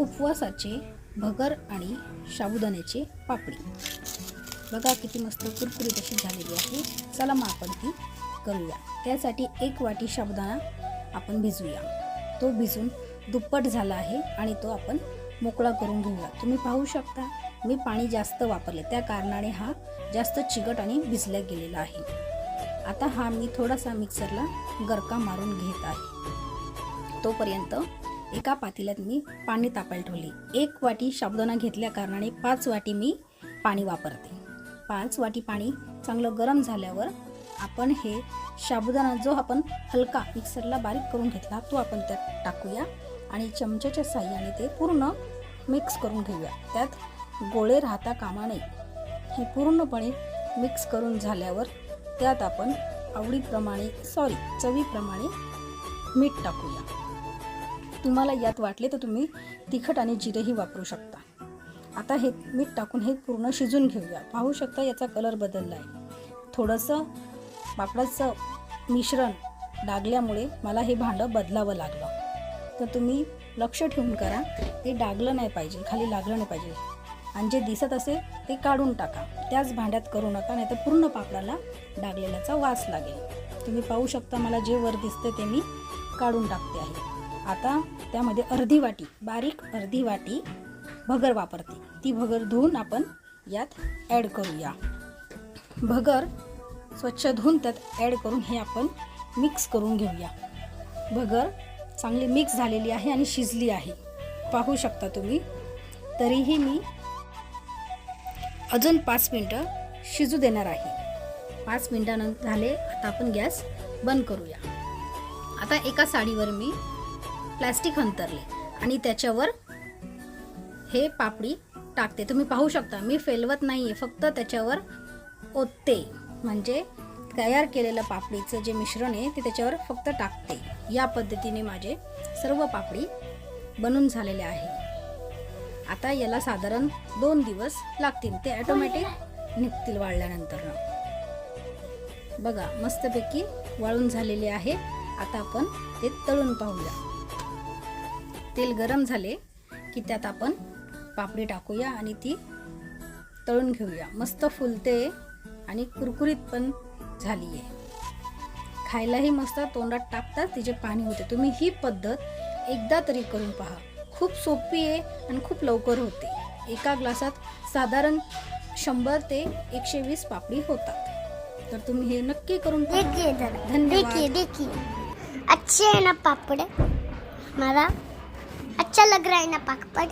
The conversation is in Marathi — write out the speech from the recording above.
उपवासाचे भगर आणि साबुदाण्याचे पापडी. बघा किती मस्त कुरकुरीत अशी झालेली आहे. चला मग आपण ती करूया. त्यासाठी एक वाटी साबुदाणा आपण भिजूया. तो भिजून दुप्पट झाला आहे आणि तो आपण मोकळा करून घेऊया. तुम्ही पाहू शकता मी पाणी जास्त वापरले. त्या कारणाने हा जास्त चिकट आणि भिजल्या गेलेला आहे. आता हा मी थोडासा मिक्सरला गरका मारून घेत आहे. तोपर्यंत एका पातेल्यात मी पाणी तापायला ठेवली. एक वाटी साबुदाणा घेतल्या कारणाने पाच वाटी मी पाणी वापरते. पाच वाटी पाणी चांगलं गरम झाल्यावर आपण हे साबुदाणा जो आपण हलका मिक्सरला बारीक करून घेतला तो आपण त्यात टाकूया आणि चमच्याच्या साह्याने ते पूर्ण मिक्स करून घेऊया. त्यात गोळे राहता कामा नये. हे पूर्णपणे मिक्स करून झाल्यावर त्यात आपण आवडीप्रमाणे सॉरी चवीप्रमाणे मीठ टाकूया. तुम्हाला यात वाटले तर तुम्ही तिखट आणि जिरेही वापरू शकता. आता हे मीठ टाकून हे पूर्ण शिजून घेऊया. पाहू शकता याचा कलर बदलला आहे थोडंसं पापडाचं मिश्रण डागल्यामुळे मला हे भांडं बदलावं लागलं. तर तुम्ही लक्ष ठेवून करा. ते डागलं नाही पाहिजे खाली लागलं नाही पाहिजे. आणि जे दिसत असेल ते काढून टाका. त्याच भांड्यात करू नका नाही तर पूर्ण पापडाला डागलेल्याचा वास लागेल. तुम्ही पाहू शकता मला जे वर दिसतं ते मी काढून टाकते आहे. आता त्यामध्ये अर्धी वाटी बारीक अर्धी वाटी भगर वापरते. ती भगर धुवून आपण यात ॲड करूया. भगर स्वच्छ धुवून त्यात ॲड करून हे आपण मिक्स करून घेऊया. भगर चांगली मिक्स झालेली आहे आणि शिजली आहे. पाहू शकता तुम्ही. तरीही मी अजून पाच मिनटं शिजू देणार आहे. पाच मिनटानंतर झाले आता आपण गॅस बंद करूया. आता एका साडीवर मी प्लॅस्टिक अंतरले आणि त्याच्यावर हे पापडी टाकते. तुम्ही पाहू शकता. मी फेलवत नाही आहे फक्त त्याच्यावर ओतते. म्हणजे तयार केलेलं पापडीचं जे मिश्रण आहे ते त्याच्यावर फक्त टाकते. या पद्धतीने माझे सर्व पापडी बनून झालेले आहे. आता याला साधारण दोन दिवस लागतील. ते ॲटोमॅटिक निघतील वाळल्यानंतर. बघा मस्तपैकी वाळून झालेले आहे. आता आपण ते तळून पाहूया. तेल गरम झाले की त्यात आपण पापडी टाकूया आणि ती तळून घेऊया. मस्त फुलते आणि कुरकुरीत पण झाली आहे. खायलाही मस्त तोंडात टाकताच तिचे पाणी होते. तुम्ही ही पद्धत एकदा तरी करून पहा. खूप सोपी आहे आणि खूप लवकर होते. एका ग्लासात साधारण शंभर ते एकशे वीस पापडी होतात. तर तुम्ही हे नक्की करून. देखिए धन्यवाद. देखिए देखिए. अच्छे है ना पापड़? हमारा अच्छा लग रहा है ना पाक पर